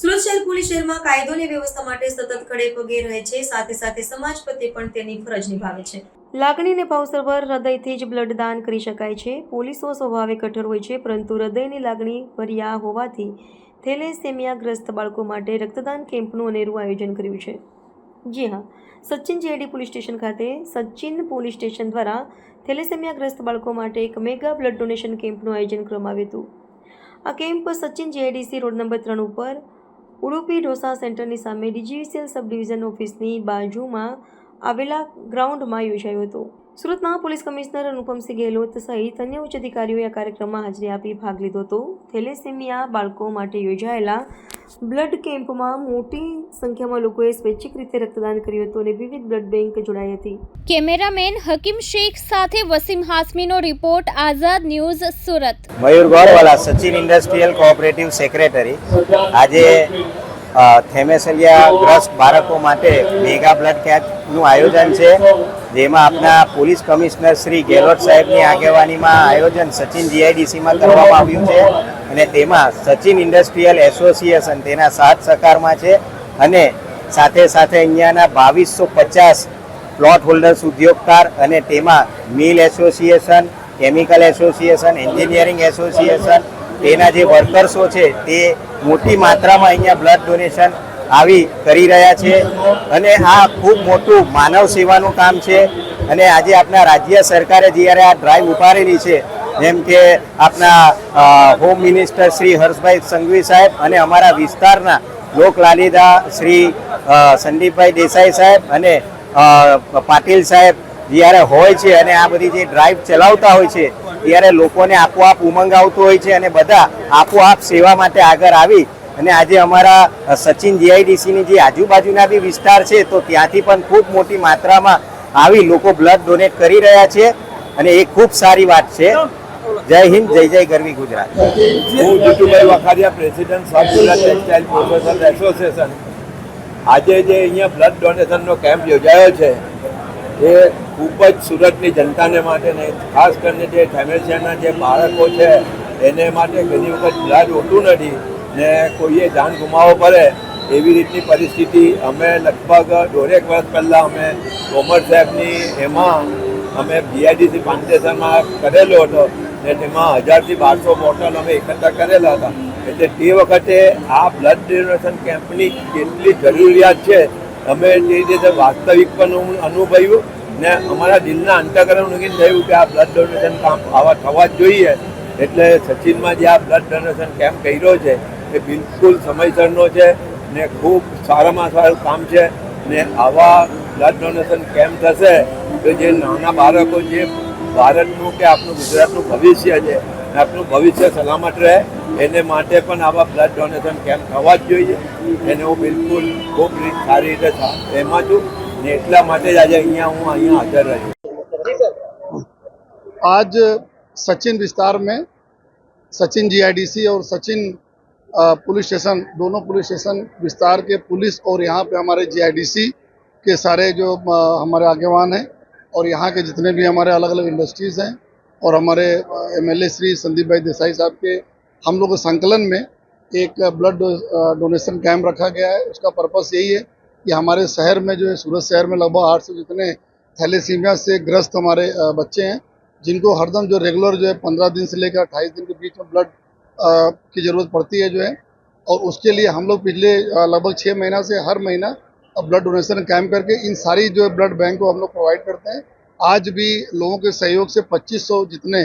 સુરત શહેર પોલીસ શહેરમાં કાયદો અને વ્યવસ્થા માટે સતત ખડે પગે રહે છે. સાથે સાથે સમાજ પ્રત્યે પણ તેની ફરજ નિભાવે છે. લાગણી અને ભાવસભર હૃદયથી જ બ્લડદાન કરી શકાય છે. પોલીસો સ્વભાવે કઠોર હોય છે, પરંતુ હૃદયની લાગણી ભર્યા હોવાથી થેલેસેમિયાગ્રસ્ત બાળકો માટે રક્તદાન કેમ્પનું અનેરું આયોજન કર્યું છે. જી હા, સચિન જેડી પોલીસ સ્ટેશન ખાતે સચિન પોલીસ સ્ટેશન દ્વારા થેલેસેમિયાગ્રસ્ત બાળકો માટે એક મેગા બ્લડ ડોનેશન કેમ્પનું આયોજન કરવામાં આવ્યું હતું. આ camp Sachin GIDC road number ત્રણ ઉપર ઉડુપી ઢોસા સેન્ટરની સામે ડીજીવીસીએલ સબ ઓફિસની બાજુમાં આવેલા ગ્રાઉન્ડમાં યોજાયો હતો. સુરતના પોલીસ કમિશનર અનુપમસિંહ ગેહલોત સહિત અન્ય ઉચ્ચ અધિકારીઓએ આ કાર્યક્રમમાં હાજરી આપી ભાગ લીધો હતો. થેલેસેમિયા બાળકો માટે યોજાયેલા બ્લડ કેમ્પમાં મોટી સંખ્યામાં લોકોએ સ્વૈચ્છિક રીતે રક્તદાન કર્યું હતું અને વિવિધ બ્લડ બેંક જોડાઈ હતી. કેમેરામેન હકીમ શેખ સાથે Wasim હાસમીનો report Azad news Surat. Mayur Gorwala Sachin industrial cooperative secretary આજે થેમેસેલિયા ગ્રસ્ત બાળકો માટે મેગા બ્લડ કેમ્પનું આયોજન છે, જેમાં આપના પોલીસ કમિશનર શ્રી ગેહલોત સાહેબની આગેવાનીમાં આયોજન સચિન જીઆઈડીસીમાં કરવામાં આવ્યું છે અને તેમાં સચિન ઇન્ડસ્ટ્રીયલ એસોસિએશન તેના સાથ સહકારમાં છે અને સાથે સાથે અહીંયાના બાવીસો પચાસ પ્લોટ હોલ્ડર્સ, ઉદ્યોગકાર અને તેમાં mill association, chemical association, engineering association તેના જે વર્કર્સો છે, તે મોટી માત્રામાં અહીંયા બ્લડ ડોનેશન આવી કરી રહ્યા છે. અને આ ખૂબ મોટું માનવ સેવાનું કામ છે. અને આજે આપણા રાજ્ય સરકારે જ્યારે આ ડ્રાઈવ ઉપાડેલી છે, જેમ કે આપના હોમ મિનિસ્ટર શ્રી હર્ષભાઈ સંઘવી સાહેબ અને અમારા વિસ્તારના લોકલાલિદા શ્રી સંદીપભાઈ દેસાઈ સાહેબ અને પાટીલ સાહેબ જ્યારે હોય છે અને આ બધી જે ડ્રાઈવ ચલાવતા હોય છે ત્યારે લોકોને આપોઆપ ઉમંગ આવતો હોય છે અને બધા આપોઆપ સેવા માટે આગળ આવી. અને આજે અમારા સચિન જીઆઈડીસીની જે આજુબાજુના બી વિસ્તાર છે, તો ત્યાંથી પણ ખૂબ મોટી માત્રામાં આવી લોકો બ્લડ ડોનેટ કરી રહ્યા છે. અને એ ખૂબ સારી વાત છે. જય હિન્દ, જય જય ગરવી ગુજરાત. હું Jitubhai Vakharia president south Gujarat textile professor association. આજે જે અહીંયા બ્લડ ડોનેશનનો કેમ્પ યોજાયો છે, એ ખૂબ જ સુરતની જનતાને માટે ને ખાસ કરીને જે થેમેશિયાના જે બાળકો છે, એને માટે ઘણી વખત બ્લડ હોતું નથી ને કોઈએ જાન ગુમાવવો પડે એવી રીતની પરિસ્થિતિ અમે લગભગ દોઢેક વર્ષ પહેલાં અમે કોમર સાહેબની એમાં અમે બીઆઈડીસી ફાઉન્ડેશનમાં કરેલો હતો ને તેમાં હજારથી બારસો બોટલ અમે એકત્ર કરેલા હતા. એટલે તે વખતે આ બ્લડ ડોનેશન કેમ્પની કેટલી જરૂરિયાત છે, અમે તે રીતે વાસ્તવિક પણ અનુભવ્યું ને અમારા દિલના અંતકરણ નક્કી થયું કે આ બ્લડ ડોનેશન કામ આવા થવા જ જોઈએ. એટલે સચિનમાં જે આ બ્લડ ડોનેશન કેમ્પ કર્યો છે, એ બિલકુલ સમયસરનો છે ને ખૂબ સારામાં સારું કામ છે ને આવા બ્લડ ડોનેશન કેમ્પ થશે, તો જે નાના બાળકો જે ભારતનું કે આપણું ગુજરાતનું ભવિષ્ય છે આપણું ભવિષ્ય સલામત રહે, એને માટે પણ આવા બ્લડ ડોનેશન કેમ્પ થવા જ જોઈએ, એને હું બિલકુલ ખૂબ સારી રીતે એમાં છું. ને એટલા માટે જ આજે અહીંયા હું અહીંયા હાજર રહ્યો आज सचिन विस्तार में सचिन जीआईडीसी और सचिन अ, पुलिस स्टेशन दोनों पुलिस स्टेशन विस्तार के पुलिस और यहाँ पे हमारे जीआईडीसी के सारे जो अ, हमारे आगेवान हैं और यहाँ के जितने भी हमारे अलग अलग इंडस्ट्रीज़ हैं और हमारे एमएलए श्री संदीप भाई देसाई साहब के हम लोग के संकलन में एक ब्लड डोनेशन कैंप रखा गया है उसका पर्पस यही है कि हमारे शहर में जो है, सूरत शहर में लगभग आठ सौ जितने थैलेसीमिया से ग्रस्त हमारे बच्चे हैं, जिनको हरदम जो रेगुलर जो है, पंद्रह दिन से लेकर अट्ठाईस दिन के बीच में ब्लड की ज़रूरत पड़ती है जो है। और उसके लिए हम लोग पिछले लगभग छः महीना से हर महीना ब्लड डोनेशन कैम्प करके इन सारी जो है ब्लड बैंक को हम लोग प्रोवाइड करते हैं। आज भी लोगों के सहयोग से 2500 जितने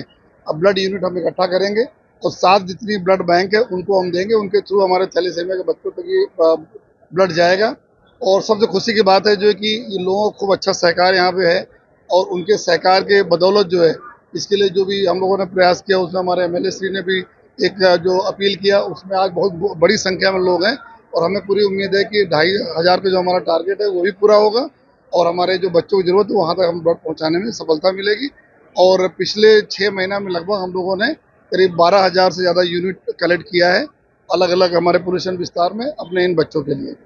ब्लड यूनिट हम इकट्ठा करेंगे और सात जितनी ब्लड बैंक है, उनको हम देंगे। उनके थ्रू हमारे थैलेसेमिया के बच्चों तक ब्लड जाएगा। और सबसे खुशी की बात है जो है कि ये लोगों को खूब अच्छा सहकार यहाँ पे है और उनके सहकार के बदौलत जो है, इसके लिए जो भी हम लोगों ने प्रयास किया, उसमें हमारे एम श्री ने भी एक जो अपील किया, उसमें आज बहुत बड़ी संख्या में लोग हैं और हमें पूरी उम्मीद है कि ढाई हज़ार का जो हमारा टारगेट है, वो भी पूरा होगा और हमारे जो बच्चों की ज़रूरत है, वहाँ तक हम ब्लड पहुँचाने में सफलता मिलेगी और पिछले छः महीना में लगभग हम लोगों ने करीब बारह हज़ार से ज़्यादा यूनिट कलेक्ट किया है अलग अलग हमारे पुलिस विस्तार में अपने इन बच्चों के लिए।